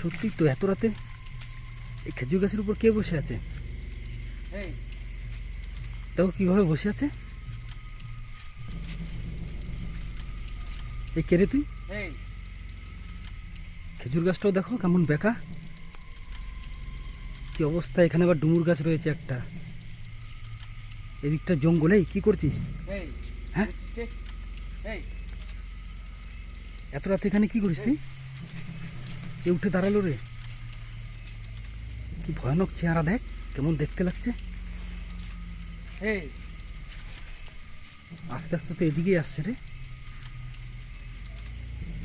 সত্যি তো এত রাতে? এই খেজুর গাছের উপর কে বসে আছে? দেখো কীভাবে বসে আছে? এই কেরে তুই? খেজুর গাছটাও দেখো কেমন বেকা। কি অবস্থা এখানে আবার ডুমুর গাছ রয়েছে একটা। এদিকটা জঙ্গলে কি করছিস? হ্যাঁ? এত রাতে এখানে কি করিস তুই? উঠে দাঁড়াল রে? কি ভয়ানক চেহারা দেখ, কেমন দেখতে লাগছে। আস্তে আস্তে তো এদিকেই আসছে রে।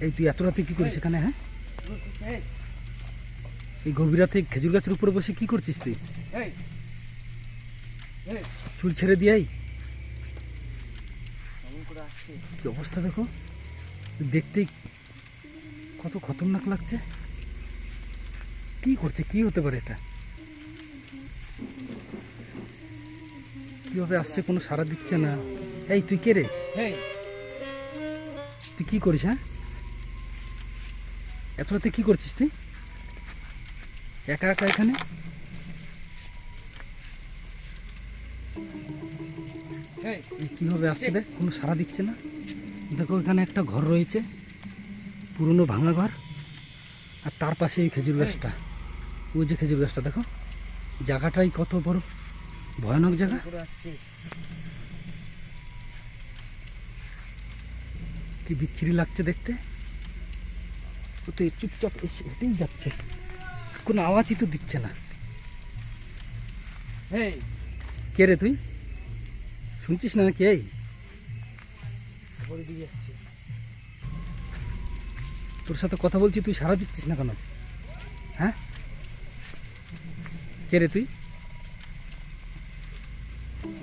এই তুই এত রাতে কি করিস এখানে হ্যাঁ? এই গভীর রাতে খেজুর গাছের উপরে বসে কি করছিস তুই? চুল ছেড়ে দিয়াই কি অবস্থা দেখো। দেখতেই কত খতরনাক লাগছে। কি করছে? কি হতে পারে এটা? কীভাবে আসছে? কোনো সাড়া দিচ্ছে না। এই তুই কে রে? তুই কি করিস হ্যাঁ? এত রাতে কি করছিস তুই? একা একা এখানে? কীভাবে আসছে রে? কোনো সাড়া দিচ্ছে না? দেখো এখানে একটা ঘর রয়েছে পুরনো ভাঙা ঘর আর তার পাশে এই খেজুর গাছটা। ওই যে খেজুর গাছটা দেখো জায়গাটাই কত বড় ভয়ানক জায়গা। কি বিচ্ছিরি লাগছে দেখতে। ও তো চুপচাপ এসে হেঁটেই যাচ্ছে। কোনো আওয়াজই তো দিচ্ছে না। কে রে তুই? শুনছিস না কে তোর সাথে কথা বলছি তুই সারা দিচ্ছিস না কেন? হ্যাঁ? কে রে তুই?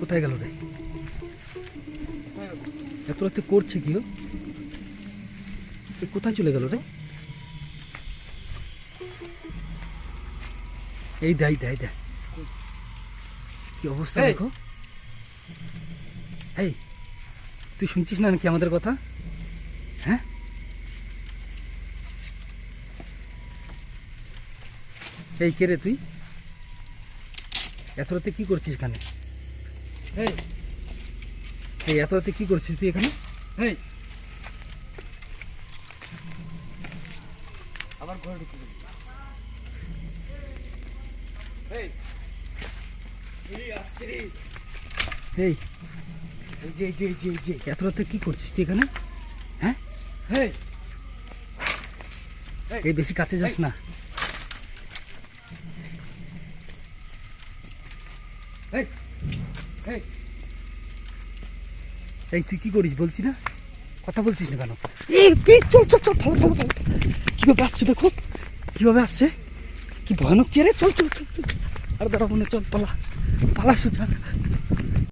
কোথায় গেল রে? এত রাতে করছে কি কোথায় চলে গেল রে? এই দেয় দেয় দেয় কি অবস্থা দেখো। এই তুই শুনছিস না নাকি আমাদের কথা? হ্যাঁ? এই কে রে তুই? এত রাতে কি করছিস এখানে? এই। এই এত রাতে কি করছিস তুই এখানে? এই। আবার ঘরে ঢুকে এই। এই এই যে এই যে এই যে এই যে। এত রাতে কি করছিস তুই এখানে? হ্যাঁ? এই এই বেশি কাছে যাস না। এই তুই কি করিস বলছি না? কথা বলছিস না কেন? এই চল চল চল ভালো ভালো ভালো কীভাবে আসছে দেখো? কীভাবে আসছে? কি ভয়ানক চেয়ারে চল চল চল চল আর দাঁড়াবো না চল পালা। পালা সোজা।